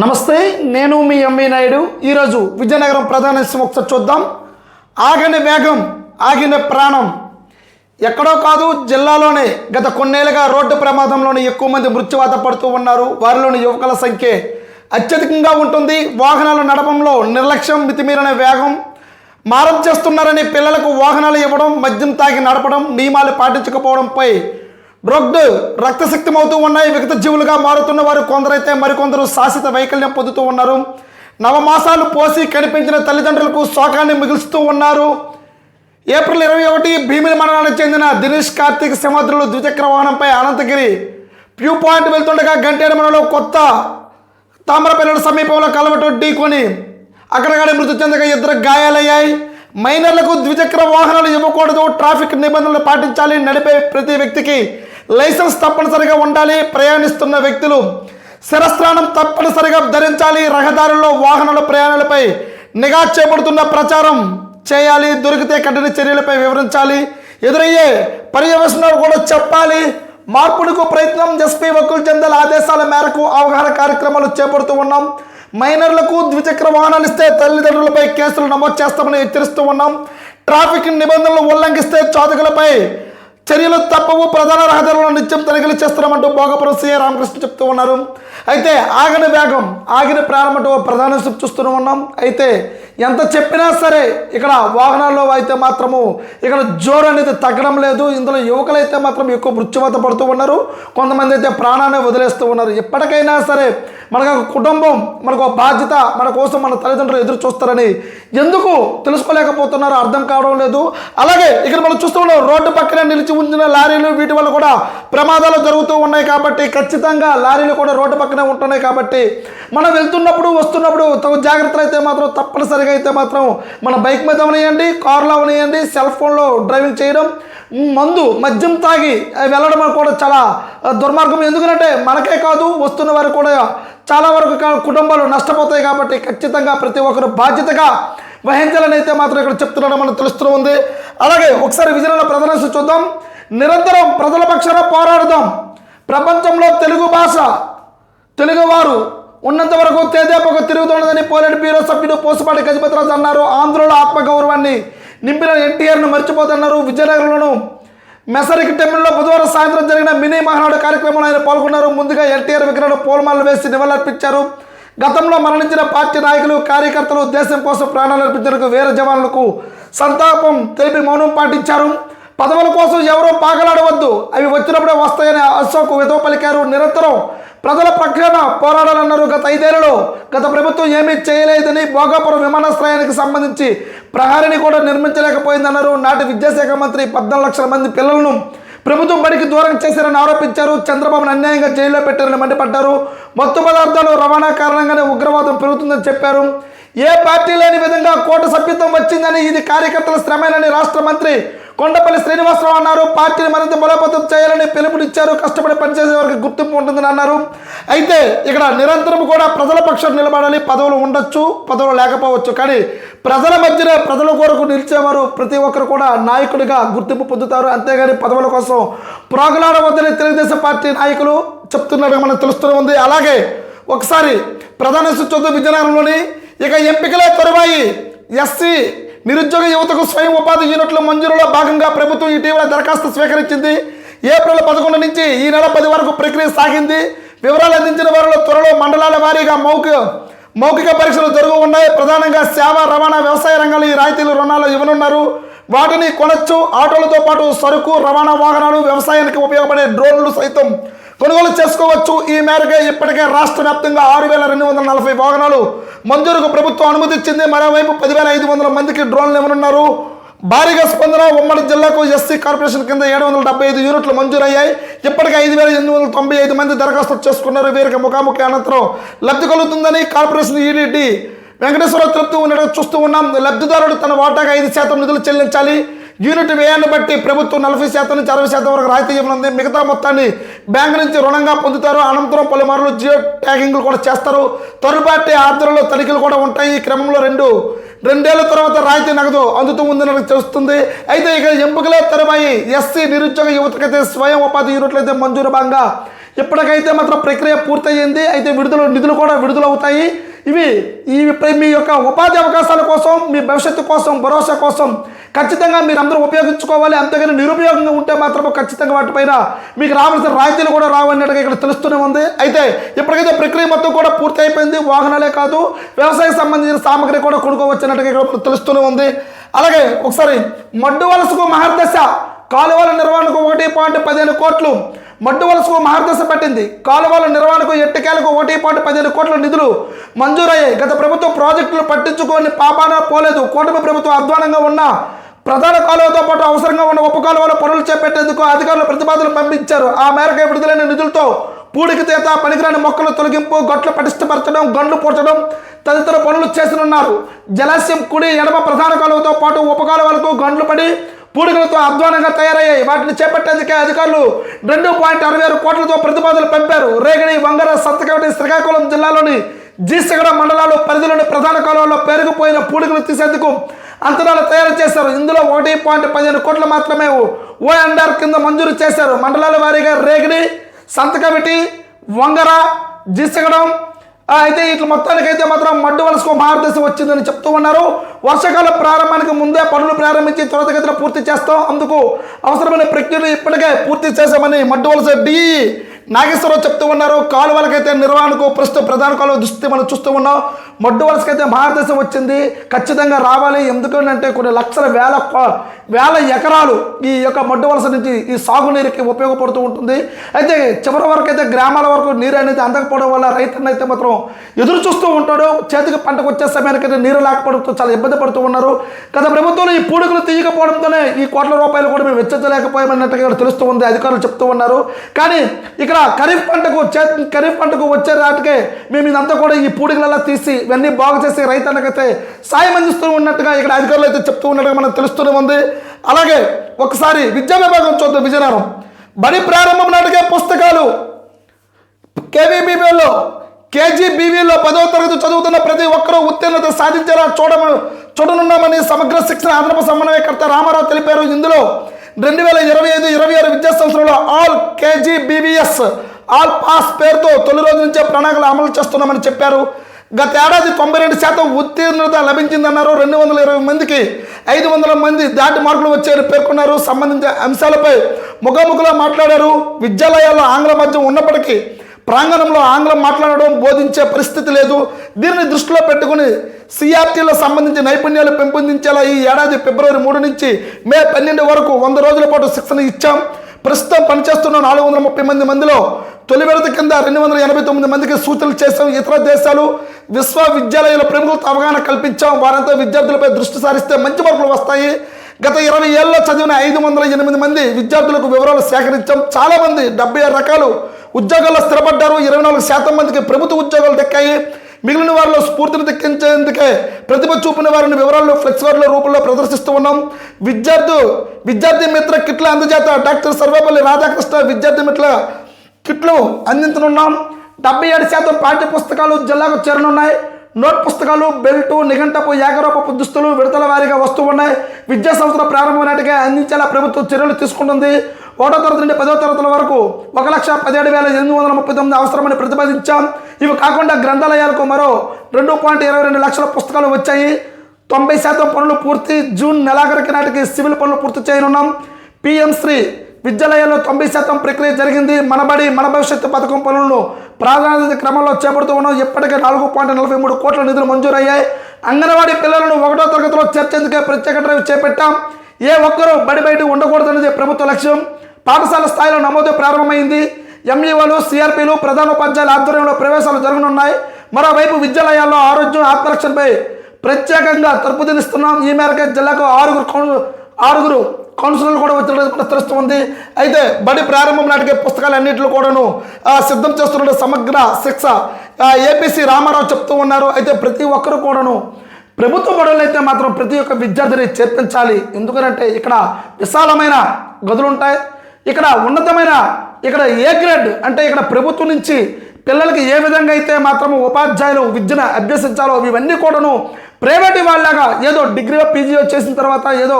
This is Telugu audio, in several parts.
నమస్తే నేను మీ ఎంవి నాయుడు. ఈరోజు విజయనగరం ప్రధాన ఒకసారి చూద్దాం. ఆగని వేగం ఆగిన ప్రాణం. ఎక్కడో కాదు జిల్లాలోనే గత కొన్నేళ్ళుగా రోడ్డు ప్రమాదంలోనే ఎక్కువ మంది మృత్యువాత పడుతూ ఉన్నారు. వారిలోని యువకుల సంఖ్య అత్యధికంగా ఉంటుంది. వాహనాలు నడపంలో నిర్లక్ష్యం మితిమీరిన వేగం. మారం చేస్తున్నారని పిల్లలకు వాహనాలు ఇవ్వడం మద్యం తాగి నడపడం నియమాలు పాటించకపోవడంపై రోడ్డు రక్తశక్తిమవుతూ ఉన్నాయి విగత జీవులుగా మారుతున్న వారు కొందరైతే మరికొందరు శాశ్వత వైకల్యం పొందుతూ ఉన్నారు. నవమాసాలు పోసి కనిపించిన తల్లిదండ్రులకు శోకాన్ని మిగులుస్తూ ఉన్నారు. ఏప్రిల్ ఇరవై ఒకటి భీమిలి మండలానికి చెందిన దినేష్ కార్తీక్ సింహాద్రులు ద్విచక్ర వాహనంపై అనంతగిరి వ్యూ పాయింట్ వెళ్తుండగా గంటేడు మండలంలో కొత్త తామరపల్లి సమీపంలో కలవటం ఢీకొని అక్కడగానే మృతి చెందగా ఇద్దరు గాయాలయ్యాయి. మైనర్లకు ద్విచక్ర వాహనాలు ఇవ్వకూడదు ట్రాఫిక్ నిబంధనలు పాటించాలి నడిపే ప్రతి వ్యక్తికి లైసెన్స్ తప్పనిసరిగా ఉండాలి ప్రయాణిస్తున్న వ్యక్తులు. శిరస్నానం తప్పనిసరిగా ధరించాలి రహదారుల్లో వాహనాల ప్రయాణాలపై నిఘా చేపడుతున్న ప్రచారం చేయాలి దొరికితే కఠిన చర్యలపై వివరించాలి. ఎదురయ్యే పర్యవేక్షణలు కూడా చెప్పాలి. మార్పులకు ప్రయత్నం ఎస్పీ వకుల్ చందల్ ఆదేశాల మేరకు అవగాహన కార్యక్రమాలు చేపడుతూ ఉన్నాం. మైనర్లకు ద్విచక్ర వాహనాలు ఇస్తే తల్లిదండ్రులపై కేసులు నమోదు చేస్తామని హెచ్చరిస్తూ ఉన్నాం. ట్రాఫిక్ నిబంధనలు ఉల్లంఘిస్తే చాతకులపై చర్యలు తప్పవు. ప్రధాన రహదారులను నిత్యం తనిఖీలు చేస్తున్నామంటూ భోగపురం సీఎం రామకృష్ణ చెప్తూ ఉన్నారు. అయితే ఆగిన వేగం ఆగిన ప్రారంభంటూ ప్రధాన చూస్తూనే ఉన్నాం అయితే ఎంత చెప్పినా సరే ఇక్కడ వాహనాల్లో అయితే మాత్రము ఇక్కడ జోరు అనేది తగ్గడం లేదు. ఇందులో యువకులైతే మాత్రం ఎక్కువ మృత్యువత పడుతూ ఉన్నారు. కొంతమంది అయితే ప్రాణాన్ని వదిలేస్తూ ఉన్నారు. ఎప్పటికైనా సరే మనకు ఒక కుటుంబం మనకు బాధ్యత మన కోసం మన తల్లిదండ్రులు ఎదురు చూస్తారని ఎందుకు తెలుసుకోలేకపోతున్నారో అర్థం కావడం లేదు. అలాగే ఇక్కడ మనం చూస్తూ ఉన్నాం రోడ్డు పక్కన నిలిచి ఉంచిన లారీలు వీటి వల్ల కూడా ప్రమాదాలు జరుగుతూ ఉన్నాయి కాబట్టి ఖచ్చితంగా లారీలు కూడా రోడ్డు పక్కనే ఉంటున్నాయి కాబట్టి మనం వెళ్తున్నప్పుడు వస్తున్నప్పుడు తగు జాగ్రత్తలు అయితే మాత్రం తప్పనిసరిగా అయితే మాత్రం మన బైక్ మీద అవనియండి కార్లో అవనియండి సెల్ ఫోన్లో డ్రైవింగ్ చేయడం మందు మద్యం తాగి వెళ్ళడం కూడా చాలా దుర్మార్గం. ఎందుకంటే మనకే కాదు వస్తున్న వారు కూడా చాలా వరకు కుటుంబాలు నష్టపోతాయి కాబట్టి ఖచ్చితంగా ప్రతి ఒక్కరు బాధ్యతగా వహించాలని అయితే మాత్రం ఇక్కడ చెప్తున్నాడో మనకు తెలుస్తూ ఉంది. అలాగే ఒకసారి విజయనగరం ప్రధాన చూద్దాం. నిరంతరం ప్రజల పక్షాన పోరాడదాం. ప్రపంచంలో తెలుగు భాష తెలుగువారు ఉన్నంత వరకు తేదేపకు తిరుగుతున్నదని పోలేడు బ్యూరో సభ్యుడు పోసుపాటి గజపతిరాజు అన్నారు. ఆంధ్రుల ఆత్మగౌరవాన్ని నింపిన ఎన్టీఆర్ను మర్చిపోతున్నారు విజయనగరంలోను మెసరిక్ టెంపుల్లో బుధవారం సాయంత్రం జరిగిన మినీ మహానాడు కార్యక్రమంలో ఆయన పాల్గొన్నారు. ముందుగా ఎన్టీఆర్ విగ్రహం పూలమాలలు వేసి నివాళులర్పించారు. గతంలో మరణించిన పార్టీ నాయకులు కార్యకర్తలు దేశం కోసం ప్రాణాలు అర్పించేందుకు వీర జవాన్లకు సంతాపం తెలిపి మౌనం పాటించారు. పదవుల కోసం ఎవరూ పాగలాడవద్దు. అవి వచ్చినప్పుడే వస్తాయని అశోక్ విధవ పలికారు. నిరంతరం ప్రజల పక్షాన పోరాడాలన్నారు గత ఐదేళ్ళలో. గత ప్రభుత్వం ఏమీ చేయలేదని భోగాపురం విమానాశ్రయానికి సంబంధించి ప్రహారిని కూడా నిర్మించలేకపోయిందన్నారు. నాటి విద్యాశాఖ మంత్రి పద్నాలుగు లక్షల మంది పిల్లలను ప్రభుత్వం బడికి దూరం చేశారని ఆరోపించారు. చంద్రబాబును అన్యాయంగా జైల్లో పెట్టారని మండిపడ్డారు. మత్తు పదార్థాలు రవాణా కారణంగానే ఉగ్రవాదం పెరుగుతుందని చెప్పారు. ఏ పార్టీ లేని విధంగా కోట సభ్యత్వం వచ్చిందని ఇది కార్యకర్తల శ్రమేనని రాష్ట్ర మంత్రి కొండపల్లి శ్రీనివాసరావు అన్నారు. పార్టీని మరింత బలోపేతం చేయాలని పిలుపునిచ్చారు. కష్టపడి పనిచేసే వారికి గుర్తింపు ఉంటుందని అన్నారు. అయితే ఇక్కడ నిరంతరం కూడా ప్రజల పక్షం నిలబడాలి. పదవులు ఉండొచ్చు పదవులు లేకపోవచ్చు. కానీ ప్రజల మధ్యన ప్రజల కొరకు నిలిచేవారు ప్రతి ఒక్కరు కూడా నాయకుడిగా గుర్తింపు పొందుతారు. అంతేగాని పదవుల కోసం ప్రోగలాడవద్దని తెలుగుదేశం పార్టీ నాయకులు చెప్తున్నట్టుగా మనకు తెలుస్తూనే ఉంది. అలాగే ఒకసారి ప్రధాన సూచనతో విజయనగరంలోని ఇక ఎంపికలే తరువాయి ఎస్సీ నిరుద్యోగ యువతకు స్వయం ఉపాధి యూనిట్ల మంజూరులో భాగంగా ప్రభుత్వం ఇటీవల దరఖాస్తు స్వీకరించింది. ఏప్రిల్ పదకొండు నుంచి ఈ నెల పది వరకు ప్రక్రియ సాగింది. వివరాలు అందించిన వారిలో త్వరలో మండలాల వారీగా మౌఖిక మౌఖిక పరీక్షలు జరుగు ఉన్నాయి. ప్రధానంగా సేవ రవాణా వ్యవసాయ రంగాలు ఈ రాయితీలు రుణాలు ఇవ్వనున్నారు. వాటిని కొనచ్చు. ఆటోలతో పాటు సరుకు రవాణా వాహనాలు వ్యవసాయానికి ఉపయోగపడే డ్రోన్లు సైతం కొనుగోలు చేసుకోవచ్చు. ఈ మేరకు ఇప్పటికే రాష్ట్ర వ్యాప్తంగా ఆరు వేల రెండు వందల నలభై వాహనాలు మంజూరుకు ప్రభుత్వం అనుమతి ఇచ్చింది మరోవైపు పదివేల ఐదు వందల మందికి డ్రోన్లు ఇవ్వనున్నారు. భారీగా స్పందన ఉమ్మడి జిల్లాకు ఎస్సీ కార్పొరేషన్ కింద ఏడు వందల డెబ్బై ఐదు యూనిట్లు మంజూరయ్యాయి. ఇప్పటికే ఐదు వేల ఎనిమిది వందల తొంభై ఐదు మంది దరఖాస్తు చేసుకున్నారు. వీరికి ముఖాముఖి అనంతరం లబ్ధి కలుగుతుందని కార్పొరేషన్ ఈడీడీ వెంకటేశ్వరరావు తెలుపుతూ ఉండడం చూస్తూ ఉన్నాం. లబ్ధిదారుడు తన వాటాగా ఐదు శాతం నిధులు చెల్లించాలి. యూనిట్ వ్యయాన్ని బట్టి ప్రభుత్వం నలభై శాతం నుంచి అరవై శాతం వరకు రాయితీ ఇవ్వనుంది మిగతా మొత్తాన్ని బ్యాంకు నుంచి రుణంగా పొందుతారు. అనంతరం పలుమార్లు జియో ట్యాగింగ్లు కూడా చేస్తారు. తొలిపాటి ఆర్డర్లో తనిఖీలు కూడా ఉంటాయి. ఈ క్రమంలో రెండు రెండేళ్ళ తర్వాత రాయితీ నగదు అందుతూ ఉందని తెలుస్తుంది. అయితే ఇక ఎంపికలే తెరవాయి. ఎస్సీ నిరుద్యోగ యువతకైతే స్వయం ఉపాధి యూనిట్లు అయితే మంజూరు భాగంగా ఇప్పటికైతే మాత్రం ప్రక్రియ పూర్తయింది. అయితే విడుదల నిధులు కూడా విడుదలవుతాయి. ఇవి ఇవి మీ యొక్క ఉపాధి అవకాశాల కోసం మీ భవిష్యత్తు కోసం భరోసా కోసం ఖచ్చితంగా మీరు అందరూ ఉపయోగించుకోవాలి అంతేగాని నిరుపయోగంగా ఉంటే మాత్రం ఖచ్చితంగా వాటిపైన మీకు రావాల్సిన రాయితీలు కూడా రావన్నట్టుగా ఇక్కడ తెలుస్తూనే ఉంది. అయితే ఇప్పటికైతే ప్రక్రియ మొత్తం కూడా పూర్తి అయిపోయింది వాహనాలే కాదు వ్యవసాయ సంబంధించిన సామగ్రి కూడా కొనుక్కోవచ్చినట్టుగా ఇక్కడ తెలుస్తూనే ఉంది. అలాగే ఒకసారి మడ్డు వలసకు మహర్దశ కాలువల నిర్వహణకు ఒకటి పాయింట్ పదిహేను కోట్లు మడ్డు వలసకు మహర్దశ పట్టింది కాలువల నిర్వహణకు ఎట్టకేలకు ఒకటి పాయింట్ పదిహేను కోట్ల నిధులు మంజూరయ్యాయి. గత ప్రభుత్వం ప్రాజెక్టులు పట్టించుకొని పాపాన పోలేదు కూటమి ప్రభుత్వం అధ్వానంగా ఉన్న ప్రధాన కాలువతో పాటు అవసరంగా ఉన్న ఉప కాలువల పనులు చేపట్టేందుకు అధికారులు ప్రతిపాదనలు పంపించారు. ఆ మేరకు విడుదలైన నిధులతో పూడికి తీత పనికిరాని మొక్కల తొలగింపు గొట్లు పటిష్టపరచడం గండ్లు పూడ్చడం తదితర పనులు చేసనున్నారు. జలాశయం కుడి ఎడమ ప్రధాన కాలువతో పాటు ఉపకాలువలకు గండ్లు పడి పూడికలతో అధ్వానంగా తయారయ్యాయి. వాటిని చేపట్టేందుకే అధికారులు రెండు పాయింట్ అరవై ఆరు కోట్లతో ప్రతిపాదనలు పంపారు. రేగడి వంగర సత్తకవటి శ్రీకాకుళం జిల్లాలోని జీసగడ మండలాలు పరిధిలోని ప్రధాన కాలువలో పెరిగిపోయిన పూడికలు తీసేందుకు అంతరాలు తయారు చేశారు. ఇందులో ఒకటి పాయింట్ పదిహేను కోట్లు మాత్రమే ఓ కింద మంజూరు చేశారు. మండలాల వారీగా రేగిడి సంతకమిటి వంగర జీసగడం అయితే ఇట్లా మొత్తానికైతే మాత్రం మడ్డు వలసకు మార్గదర్శి వచ్చిందని చెప్తూ ఉన్నారు. వర్షాకాలం ప్రారంభానికి ముందే పనులు ప్రారంభించి త్వరితగతిన పూర్తి చేస్తాం. అందుకు అవసరమైన ప్రక్రియలు ఇప్పటికే పూర్తి చేశామని మడ్డు వలస డి నాగేశ్వరరావు చెప్తూ ఉన్నారు కాలువలకైతే నిర్వహణకు ప్రస్తుతం ప్రధాన కాలువ దృష్టి మనం చూస్తూ ఉన్నాం. మడ్డు వలసకైతే భారతదేశం వచ్చింది ఖచ్చితంగా రావాలి. ఎందుకంటే కొన్ని లక్షల వేల వేల ఎకరాలు ఈ యొక్క మడ్డు వలస నుంచి ఈ సాగునీరుకి ఉపయోగపడుతూ ఉంటుంది. అయితే చివరి వరకు అయితే గ్రామాల వరకు నీరు అనేది అందకపోవడం వల్ల రైతులను అయితే మాత్రం ఎదురు చూస్తూ ఉంటాడు. చేతికి పంటకు వచ్చే సమయానికి అయితే నీరు లేకపోవడంతో చాలా ఇబ్బంది పడుతూ ఉన్నారు. గత ప్రభుత్వంలో ఈ పూడికలు తీయకపోవడంతోనే ఈ కోట్ల రూపాయలు కూడా మేము వెచ్చించలేకపోయామన్నట్టుగా తెలుస్తూ ఉంది అధికారులు చెప్తూ ఉన్నారు. కానీ ఇక్కడ ఖరీఫ్ పంటకు చే ఖరీఫ్ పంటకు వచ్చే నాటికే మేము ఇదంతా కూడా ఈ పూడికలలో తీసి ఇవన్నీ బాగు చేసి రైతన్నకైతే సాయం అందిస్తూ ఉన్నట్టుగా ఇక్కడ అధికారులు అయితే చెప్తూ ఉన్నట్టుగా మనకు తెలుస్తూనే ఉంది. అలాగే ఒకసారి విద్యా విభాగం చూద్దాం విజయనగరం. బడి ప్రారంభం నాటికే పుస్తకాలు. కేవీబీబీలో కేజీబీవీలో పదవ తరగతి చదువుతున్న ప్రతి ఒక్కరూ ఉత్తీర్ణత సాధించేలా చూడ చూడనున్నామని సమగ్ర శిక్షణ ఆంధ్రప్రదేశ్ సమన్వయకర్త రామారావు తెలిపారు. ఇందులో రెండు వేల ఇరవై ఐదు ఇరవై ఆరు విద్యా సంవత్సరంలో ఆల్ కేజీబీవీఎస్ ఆల్ పాస్ పేరుతో తొలి రోజు నుంచే ప్రణాళికలు అమలు చేస్తున్నామని చెప్పారు. గత ఏడాది తొంభై రెండు శాతం ఉత్తీర్ణత లభించిందన్నారు. రెండు వందల ఇరవై మందికి ఐదు వందల మంది దాటి మార్కులు వచ్చాయని పేర్కొన్నారు. సంబంధించిన అంశాలపై ముఖాముఖిలో మాట్లాడారు. విద్యాలయాల్లో ఆంగ్ల మధ్య ఉన్నప్పటికీ ప్రాంగణంలో ఆంగ్లం మాట్లాడడం బోధించే పరిస్థితి లేదు. దీనిని దృష్టిలో పెట్టుకుని సిఆర్టీలో సంబంధించి నైపుణ్యాలు పెంపొందించేలా ఈ ఏడాది ఫిబ్రవరి మూడు నుంచి మే పన్నెండు వరకు వంద రోజుల పాటు శిక్షణ ఇచ్చాం. ప్రస్తుతం పనిచేస్తున్న నాలుగు వందల ముప్పై మంది మందిలో తొలి విడత కింద రెండు వందల ఎనభై తొమ్మిది మందికి సూచనలు చేశాం. ఇతర దేశాలు విశ్వవిద్యాలయాల ప్రముఖులతో అవగాహన కల్పించాం. వారంతా విద్యార్థులపై దృష్టి సారిస్తే మంచి మార్పులు వస్తాయి. గత ఇరవై ఏళ్ళలో చదివిన ఐదు వందల ఎనిమిది మంది విద్యార్థులకు వివరాలు సేకరించాం చాలామంది డెబ్బై ఆరు రకాలు ఉద్యోగాల్లో స్థిరపడ్డారు. ఇరవై నాలుగు శాతం మందికి ప్రభుత్వ ఉద్యోగాలు దక్కాయి. మిగిలిన వారిలో స్ఫూర్తిని దక్కించేందుకే ప్రతిభ చూపిన వారిని వివరాల్లో ఫ్లెక్స్ వార్డుల రూపంలో ప్రదర్శిస్తూ ఉన్నాం. విద్యార్థు విద్యార్థి మిత్ర కిట్ల అందజేత డాక్టర్ సర్వేపల్లి రాధాకృష్ణ విద్యార్థి మిత్ర కిట్లు అందించనున్నాం. డెబ్బై ఏడు శాతం పాఠ్య పుస్తకాలు జిల్లాకు చేరనున్నాయి. నోట్ పుస్తకాలు బెల్టు నిఘంటపు ఏకరూపపు దుస్తులు విడతల వారీగా వస్తూ ఉన్నాయి. విద్యా సంస్థల ప్రారంభం నాటికే అందించేలా ప్రభుత్వం చర్యలు తీసుకుంటుంది. ఒకటో తరగతి నుండి పదో తరగతుల వరకు ఒక లక్ష పదిహేడు వేల ఎనిమిది వందల ముప్పై తొమ్మిది అవసరమని ప్రతిపాదించాం. ఇవి కాకుండా గ్రంథాలయాలకు మరో రెండు పాయింట్ ఇరవై రెండు లక్షల పుస్తకాలు వచ్చాయి. తొంభై శాతం పనులు పూర్తి. జూన్ నెలాఖరికి నాటికి సివిల్ పనులు పూర్తి చేయనున్నాం. పిఎం శ్రీ విద్యాలయాల్లో తొంభై శాతం ప్రక్రియ జరిగింది. మనబడి మన భవిష్యత్తు పథకం పనులను ప్రాధాన్యత క్రమంలో చేపడుతూ ఉన్నాం. ఇప్పటికే నాలుగు పాయింట్ నలభై మూడు కోట్ల నిధులు మంజూరయ్యాయి. అంగన్వాడీ పిల్లలను ఒకటో తరగతిలో చేర్చేందుకే ప్రత్యేక డ్రైవ్ చేపట్టాం. ఏ ఒక్కరూ బడి బయట ఉండకూడదనేది ప్రభుత్వ లక్ష్యం. పాఠశాల స్థాయిలో నమోదు ప్రారంభమైంది. ఎంఈఓలు సిఆర్పీలు ప్రధానోపాధ్యాయుల ఆధ్వర్యంలో ప్రవేశాలు జరగనున్నాయి. మరోవైపు విద్యాలయాల్లో ఆరోగ్యం ఆత్మరక్షణపై ప్రత్యేకంగా తరపుదిస్తున్నాం ఈ మేరకు జిల్లాకు ఆరుగురు ఆరుగురు కౌన్సిలర్లు కూడా వచ్చినట్టు కూడా తెలుస్తుంది అయితే బడి ప్రారంభం నాటికే పుస్తకాలు అన్నింటిలో కూడాను సిద్ధం చేస్తున్న సమగ్ర శిక్ష ఏపీసీ రామారావు చెప్తూ ఉన్నారు. అయితే ప్రతి ఒక్కరు కూడాను ప్రభుత్వ బడులు అయితే మాత్రం ప్రతి ఒక్క విద్యార్థిని చేర్పించాలి. ఎందుకంటే ఇక్కడ విశాలమైన గదులు ఉంటాయి. ఇక్కడ ఉన్నతమైన ఇక్కడ ఏ గ్రేడ్ అంటే ఇక్కడ ప్రభుత్వం నుంచి పిల్లలకి ఏ విధంగా అయితే మాత్రం ఉపాధ్యాయులు విద్యను అభ్యసించాలో ఇవన్నీ కూడాను ప్రైవేట్ వాళ్ళగా ఏదో డిగ్రీలో పీజీలో చేసిన తర్వాత ఏదో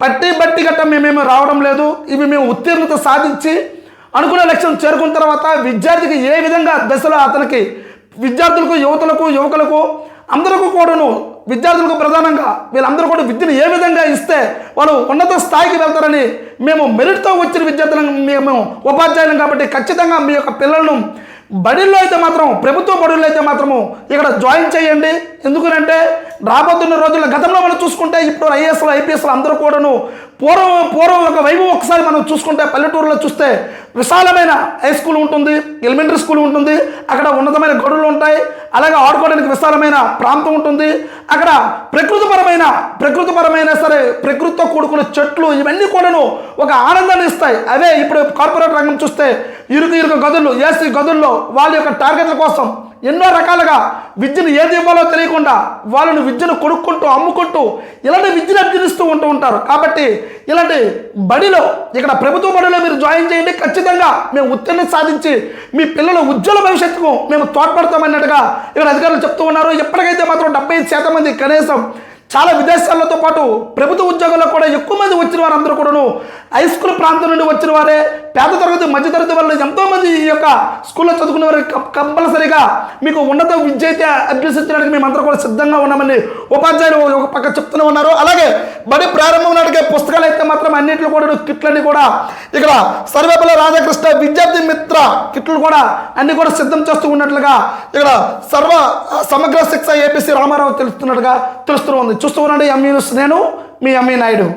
పట్టి బట్టి గట్ట మేమేమి రావడం లేదు. ఇవి మేము ఉత్తీర్ణత సాధించి అనుకున్న లక్ష్యం చేరుకున్న తర్వాత విద్యార్థికి ఏ విధంగా దశలో అతనికి విద్యార్థులకు యువతులకు యువకులకు అందరికీ కూడాను విద్యార్థులకు ప్రధానంగా వీళ్ళందరూ కూడా విద్యను ఏ విధంగా ఇస్తే వాళ్ళు ఉన్నత స్థాయికి వెళ్తారని మేము మెరిట్తో వచ్చిన విద్యార్థులను మేము ఉపాధ్యాయులం కాబట్టి ఖచ్చితంగా మీ యొక్క పిల్లలను బడిలో అయితే మాత్రం ప్రభుత్వ బడుల్లో అయితే మాత్రము ఇక్కడ జాయిన్ చేయండి. ఎందుకనంటే రాబోతున్న రోజుల్లో గతంలో మనం చూసుకుంటే ఇప్పుడు ఐఏఎస్లు ఐపీఎస్లు అందరూ కూడాను పూర్వం పూర్వం ఒక వైభవం ఒకసారి మనం చూసుకుంటే పల్లెటూరులో చూస్తే విశాలమైన హై స్కూల్ ఉంటుంది ఎలిమెంటరీ స్కూల్ ఉంటుంది అక్కడ ఉన్నతమైన గడులు ఉంటాయి అలాగే ఆడుకోవడానికి విశాలమైన ప్రాంతం ఉంటుంది అక్కడ ప్రకృతిపరమైన ప్రకృతిపరమైన సరే ప్రకృతితో కూడుకున్న చెట్లు ఇవన్నీ కూడాను ఒక ఆనందాన్ని ఇస్తాయి. అవే ఇప్పుడు కార్పొరేట్ రంగం చూస్తే ఇరుకు ఇరుకు గదులు ఏసీ గదుల్లో వాళ్ళ యొక్క టార్గెట్ల కోసం ఎన్నో రకాలుగా విద్యను ఏది ఇవ్వాలో తెలియకుండా వాళ్ళని విద్యను కొనుక్కుంటూ అమ్ముకుంటూ ఇలాంటి విద్యను అభ్యసిస్తూ ఉంటూ ఉంటారు. కాబట్టి ఇలాంటి బడిలో ఇక్కడ ప్రభుత్వ బడిలో మీరు జాయిన్ చేయండి. ఖచ్చితంగా మేము ఉత్తీర్ణ సాధించి మీ పిల్లల ఉజ్వల భవిష్యత్తుకు మేము తోడ్పడతామన్నట్టుగా ఇక్కడ అధికారులు చెప్తూ ఉన్నారు. ఎప్పటికైతే మాత్రం డెబ్బై శాతం మంది కనీసం చాలా విదేశాలతో పాటు ప్రభుత్వ ఉద్యోగాల్లో కూడా ఎక్కువ మంది వచ్చిన వారందరూ కూడాను హై స్కూల్ ప్రాంతం నుండి వచ్చిన వారే పేద తరగతి మధ్య తరగతి వాళ్ళు ఎంతోమంది ఈ యొక్క స్కూల్లో చదువుకునే వారు కంపల్సరీగా మీకు ఉన్నత విద్య అయితే అభ్యసించడానికి మేమందరూ కూడా సిద్ధంగా ఉన్నామని ఉపాధ్యాయులు ఒక పక్క చెప్తూనే ఉన్నారు. అలాగే బడి ప్రారంభం నాటికే పుస్తకాలు అయితే మాత్రం అన్నింటిలో కూడా కిట్లన్నీ కూడా ఇక్కడ సర్వేపల్లి రాధాకృష్ణ విద్యార్థి మిత్ర కిట్లు కూడా అన్ని కూడా సిద్ధం చేస్తూ ఉన్నట్లుగా ఇక్కడ సర్వ సమగ్ర శిక్ష ఏపీసీ రామారావు తెలుస్తున్నట్టుగా తెలుస్తూ ఉంది. చూస్తూ ఉండండి ఎంఈ నేను మీ ఎంఈ నాయుడు.